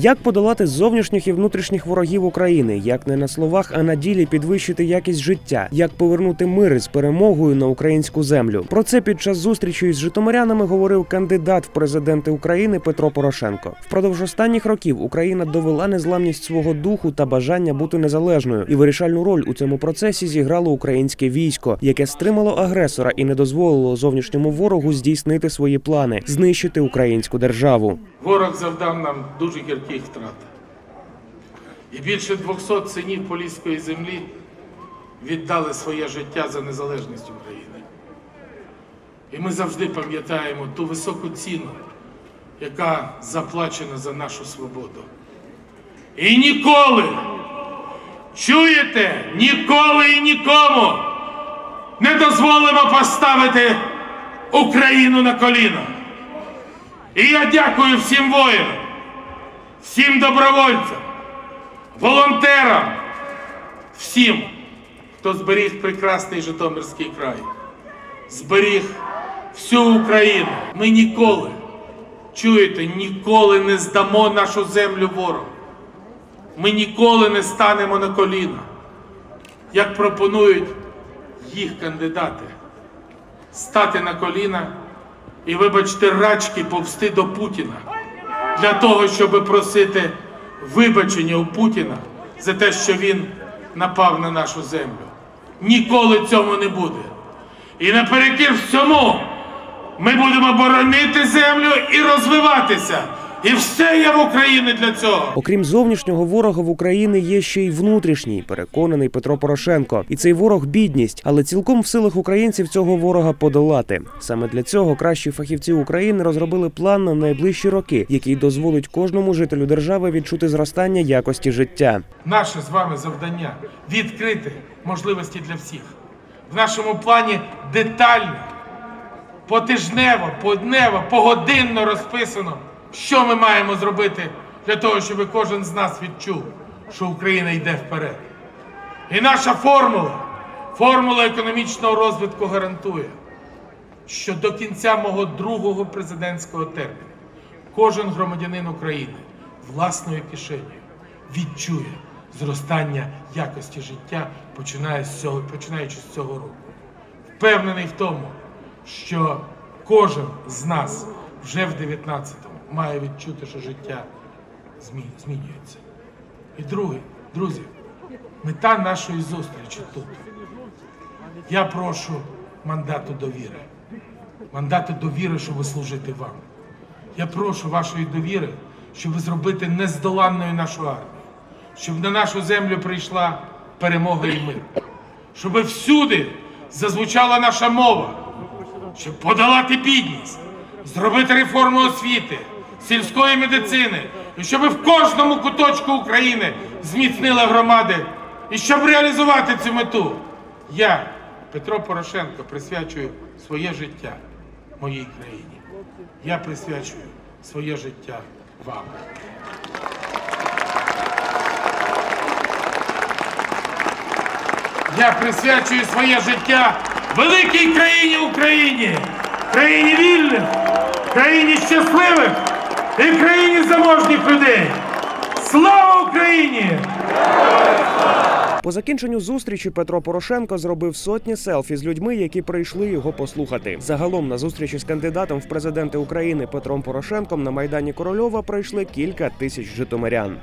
Як подолати зовнішніх і внутрішніх ворогів України? Як не на словах, а на ділі підвищити якість життя? Як повернути мир із перемогою на українську землю? Про це під час зустрічі із житомирянами говорив кандидат в президенти України Петро Порошенко. Впродовж останніх років Україна довела незламність свого духу та бажання бути незалежною, і вирішальну роль у цьому процесі зіграло українське військо, яке стримало агресора і не дозволило зовнішньому ворогу здійснити свої плани знищити українську державу. Ворог завдав нам дуже гірких втрат. І більше 200 синів Поліської землі віддали своє життя за незалежність України. І ми завжди пам'ятаємо ту високу ціну, яка заплачена за нашу свободу. І ніколи, чуєте, ніколи і нікому не дозволимо поставити Україну на коліна. І я дякую всім воїнам, всім добровольцям, волонтерам, всім, хто зберіг прекрасний Житомирський край, зберіг всю Україну. Ми ніколи, чуєте, ніколи не здамо нашу землю ворогу. Ми ніколи не станемо на коліна, як пропонують їх кандидати, стати на коліна і, вибачте, рачки повсти до Путіна для того, щоб просити вибачення у Путіна за те, що він напав на нашу землю. Ніколи цьому не буде. І наперекір всьому ми будемо боронити землю і розвиватися. І все є в Україні для цього. Окрім зовнішнього ворога в Україні є ще й внутрішній, переконаний Петро Порошенко. І цей ворог бідність, але цілком в силах українців цього ворога подолати. Саме для цього кращі фахівці України розробили план на найближчі роки, який дозволить кожному жителю держави відчути зростання якості життя. Наше з вами завдання відкрити можливості для всіх. В нашому плані детально, потижнево, поднево, погодинно розписано, що ми маємо зробити для того, щоб кожен з нас відчув, що Україна йде вперед. І наша формула, формула економічного розвитку гарантує, що до кінця мого другого президентського терміну кожен громадянин України власною кишенею відчує зростання якості життя, починаючи з цього року. Впевнений в тому, що кожен з нас вже в 19-му має відчути, що життя змінюється. І друге, друзі, мета нашої зустрічі тут. Я прошу мандату довіри. Мандату довіри, щоб служити вам. Я прошу вашої довіри, щоб зробити нездоланною нашу армію, щоб на нашу землю прийшла перемога і мир, щоб всюди зазвучала наша мова, щоб подолати бідність, зробити реформу освіти, сільської медицини, і щоб в кожному куточку України зміцнили громади, і щоб реалізувати цю мету. Я, Петро Порошенко, присвячую своє життя моїй країні. Я присвячую своє життя вам. Я присвячую своє життя великій країні Україні, країні вільних, країні щасливих і країні заможних людей. Слава Україні! По закінченню зустрічі Петро Порошенко зробив сотні селфі з людьми, які прийшли його послухати. Загалом на зустрічі з кандидатом в президенти України Петром Порошенком на майдані Корольова прийшли кілька тисяч житомирян.